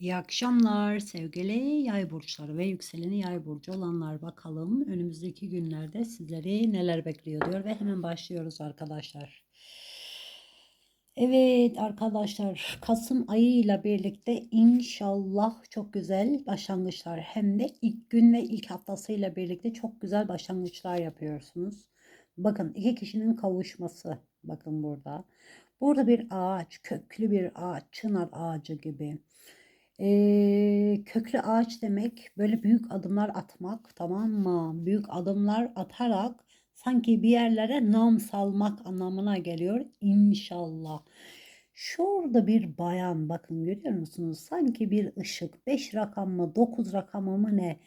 İyi akşamlar sevgili yay burçları ve yükseleni yay burcu olanlar bakalım önümüzdeki günlerde sizleri neler bekliyor diyor ve hemen başlıyoruz arkadaşlar. Evet arkadaşlar Kasım ayıyla birlikte inşallah çok güzel başlangıçlar hem de ilk gün ve ilk haftasıyla birlikte çok güzel başlangıçlar yapıyorsunuz. Bakın iki kişinin kavuşması bakın burada. Burada bir ağaç köklü bir ağaç çınar ağacı gibi Eee, köklü ağaç demek böyle büyük adımlar atmak tamam mı? Büyük adımlar atarak sanki bir yerlere nam salmak anlamına geliyor inşallah. Şurada bir bayan bakın görüyor musunuz? Sanki bir ışık 5 rakam mı 9 rakamı mı ne?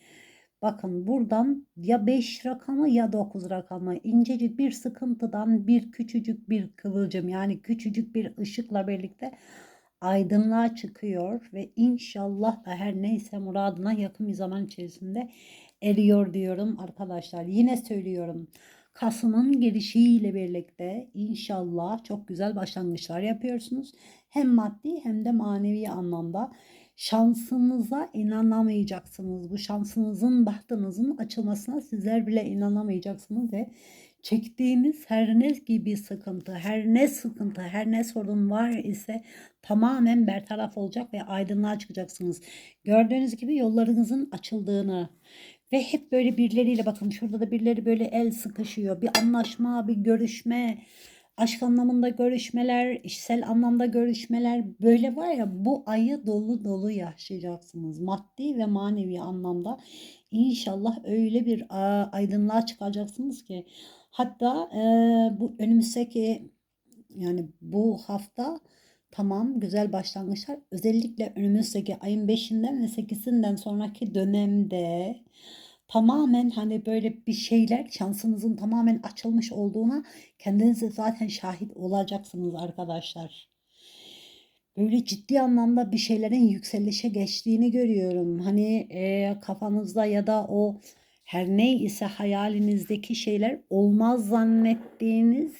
Bakın buradan ya 5 rakamı ya 9 rakamı incecik bir sıkıntıdan bir küçücük bir kıvılcım yani küçücük bir ışıkla birlikte aydınlığa çıkıyor ve inşallah da her neyse muradına yakın bir zaman içerisinde eriyor diyorum arkadaşlar. Yine söylüyorum. Kasım'ın gelişiyle birlikte inşallah çok güzel başlangıçlar yapıyorsunuz. Hem maddi hem de manevi anlamda şansınıza inanamayacaksınız. Bu şansınızın, bahtınızın açılmasına sizler bile inanamayacaksınız ve çektiğiniz her ne gibi sıkıntı, her ne sıkıntı, her ne sorun var ise tamamen bertaraf olacak ve aydınlığa çıkacaksınız. Gördüğünüz gibi yollarınızın açıldığını ve hep böyle birileriyle bakın şurada da birileri böyle el sıkışıyor. Bir anlaşma, bir görüşme, aşk anlamında görüşmeler, işsel anlamda görüşmeler böyle var ya bu ayı dolu dolu yaşayacaksınız. Maddi ve manevi anlamda inşallah öyle bir aydınlığa çıkacaksınız ki hatta e, bu önümüzdeki yani bu hafta tamam güzel başlangıçlar özellikle önümüzdeki ayın 5'inden ve 8'inden sonraki dönemde tamamen hani böyle bir şeyler şansınızın tamamen açılmış olduğuna kendiniz de zaten şahit olacaksınız arkadaşlar. Böyle ciddi anlamda bir şeylerin yükselişe geçtiğini görüyorum. Hani e, kafanızda ya da o her ne ise hayalinizdeki şeyler olmaz zannettiğiniz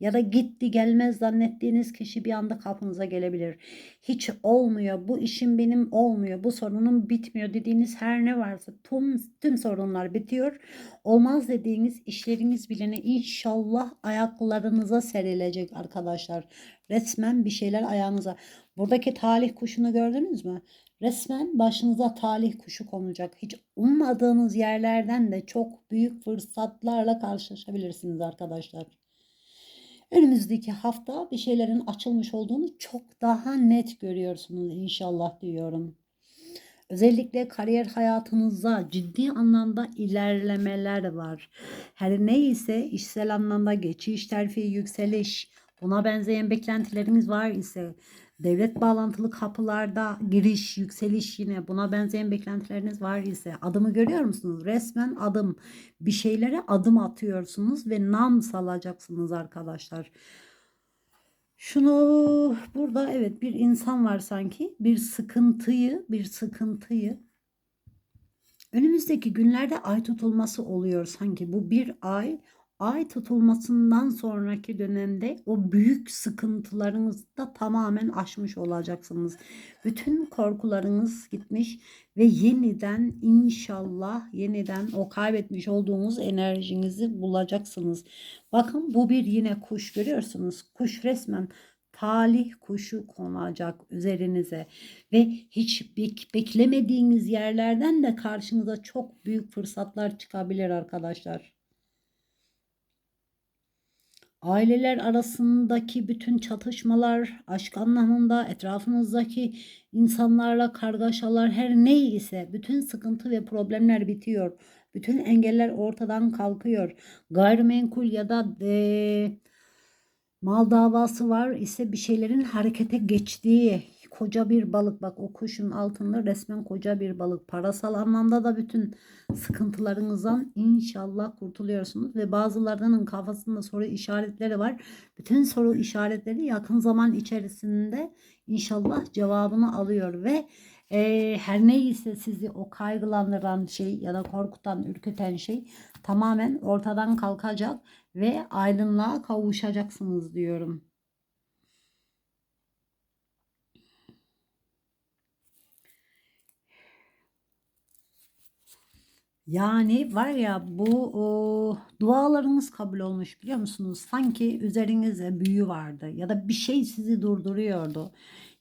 ya da gitti gelmez zannettiğiniz kişi bir anda kapınıza gelebilir. Hiç olmuyor, bu işim benim olmuyor, bu sorunum bitmiyor dediğiniz her ne varsa tüm, tüm sorunlar bitiyor. Olmaz dediğiniz işleriniz bilene inşallah ayaklarınıza serilecek arkadaşlar. Resmen bir şeyler ayağınıza. Buradaki talih kuşunu gördünüz mü? Resmen başınıza talih kuşu konacak. Hiç ummadığınız yerlerden de çok büyük fırsatlarla karşılaşabilirsiniz arkadaşlar. Önümüzdeki hafta bir şeylerin açılmış olduğunu çok daha net görüyorsunuz inşallah diyorum. Özellikle kariyer hayatınızda ciddi anlamda ilerlemeler var. Her neyse işsel anlamda geçiş, terfi, yükseliş, buna benzeyen beklentileriniz var ise devlet bağlantılı kapılarda giriş, yükseliş yine buna benzeyen beklentileriniz var ise adımı görüyor musunuz? Resmen adım. Bir şeylere adım atıyorsunuz ve nam salacaksınız arkadaşlar. Şunu burada evet bir insan var sanki bir sıkıntıyı bir sıkıntıyı önümüzdeki günlerde ay tutulması oluyor sanki bu bir ay ay tutulmasından sonraki dönemde o büyük sıkıntılarınızı da tamamen aşmış olacaksınız. Bütün korkularınız gitmiş ve yeniden inşallah yeniden o kaybetmiş olduğunuz enerjinizi bulacaksınız. Bakın bu bir yine kuş görüyorsunuz. Kuş resmen talih kuşu konacak üzerinize ve hiç bek beklemediğiniz yerlerden de karşınıza çok büyük fırsatlar çıkabilir arkadaşlar aileler arasındaki bütün çatışmalar, aşk anlamında etrafınızdaki insanlarla kargaşalar her ne ise bütün sıkıntı ve problemler bitiyor. Bütün engeller ortadan kalkıyor. Gayrimenkul ya da e, mal davası var ise bir şeylerin harekete geçtiği koca bir balık. Bak o kuşun altında resmen koca bir balık. Parasal anlamda da bütün sıkıntılarınızdan inşallah kurtuluyorsunuz. Ve bazılarının kafasında soru işaretleri var. Bütün soru işaretleri yakın zaman içerisinde inşallah cevabını alıyor. Ve e, her neyse sizi o kaygılandıran şey ya da korkutan ürküten şey tamamen ortadan kalkacak ve aydınlığa kavuşacaksınız diyorum. Yani var ya bu o, dualarınız kabul olmuş biliyor musunuz? Sanki üzerinizde büyü vardı ya da bir şey sizi durduruyordu.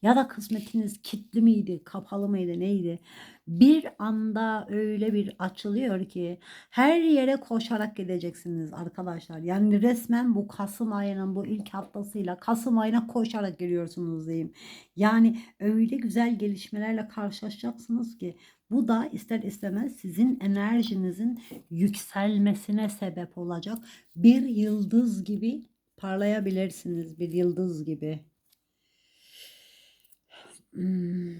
Ya da kısmetiniz kilitli miydi, kapalı mıydı, neydi? Bir anda öyle bir açılıyor ki her yere koşarak gideceksiniz arkadaşlar. Yani resmen bu Kasım ayının bu ilk haftasıyla Kasım ayına koşarak giriyorsunuz diyeyim. Yani öyle güzel gelişmelerle karşılaşacaksınız ki bu da ister istemez sizin enerjinizin yükselmesine sebep olacak. Bir yıldız gibi parlayabilirsiniz. Bir yıldız gibi. Hmm.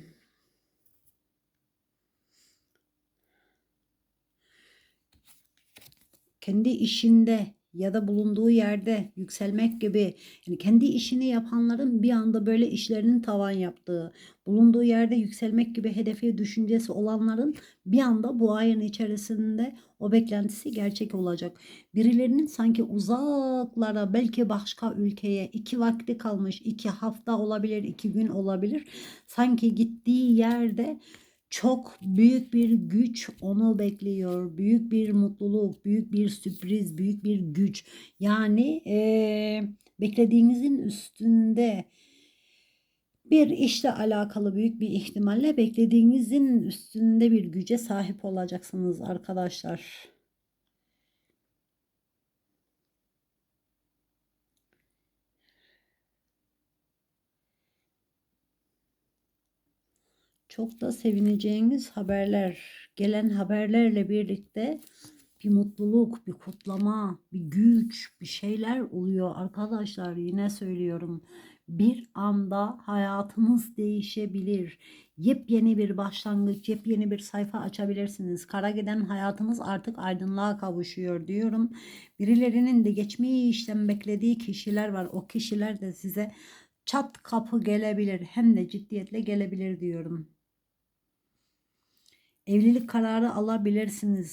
Kendi işinde ya da bulunduğu yerde yükselmek gibi yani kendi işini yapanların bir anda böyle işlerinin tavan yaptığı, bulunduğu yerde yükselmek gibi hedefi düşüncesi olanların bir anda bu ayın içerisinde o beklentisi gerçek olacak. Birilerinin sanki uzaklara belki başka ülkeye iki vakti kalmış iki hafta olabilir iki gün olabilir sanki gittiği yerde çok büyük bir güç onu bekliyor. Büyük bir mutluluk, büyük bir sürpriz, büyük bir güç. Yani eee, beklediğinizin üstünde bir işle alakalı büyük bir ihtimalle beklediğinizin üstünde bir güce sahip olacaksınız arkadaşlar. Çok da sevineceğiniz haberler, gelen haberlerle birlikte bir mutluluk, bir kutlama, bir güç, bir şeyler oluyor arkadaşlar. Yine söylüyorum. Bir anda hayatınız değişebilir. Yepyeni bir başlangıç, yepyeni bir sayfa açabilirsiniz. Kara giden hayatınız artık aydınlığa kavuşuyor diyorum. Birilerinin de geçmişten beklediği kişiler var. O kişiler de size çat kapı gelebilir. Hem de ciddiyetle gelebilir diyorum. Evlilik kararı alabilirsiniz.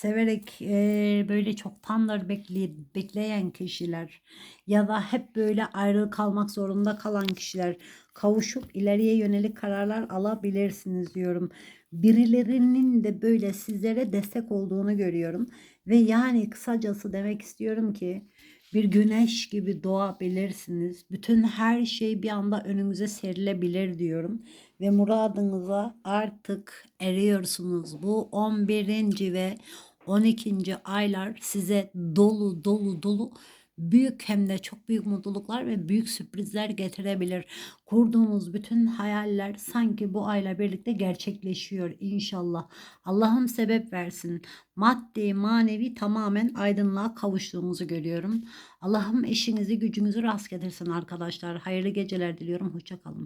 Severek e, böyle çoktandır bekle, bekleyen kişiler ya da hep böyle ayrı kalmak zorunda kalan kişiler kavuşup ileriye yönelik kararlar alabilirsiniz diyorum. Birilerinin de böyle sizlere destek olduğunu görüyorum ve yani kısacası demek istiyorum ki bir güneş gibi doğabilirsiniz. Bütün her şey bir anda önünüze serilebilir diyorum. Ve muradınıza artık eriyorsunuz. Bu 11. ve 12. aylar size dolu dolu dolu büyük hem de çok büyük mutluluklar ve büyük sürprizler getirebilir. Kurduğunuz bütün hayaller sanki bu ayla birlikte gerçekleşiyor inşallah. Allah'ım sebep versin. Maddi, manevi tamamen aydınlığa kavuştuğumuzu görüyorum. Allah'ım eşinizi, gücünüzü rast getirsin arkadaşlar. Hayırlı geceler diliyorum. Hoşçakalın.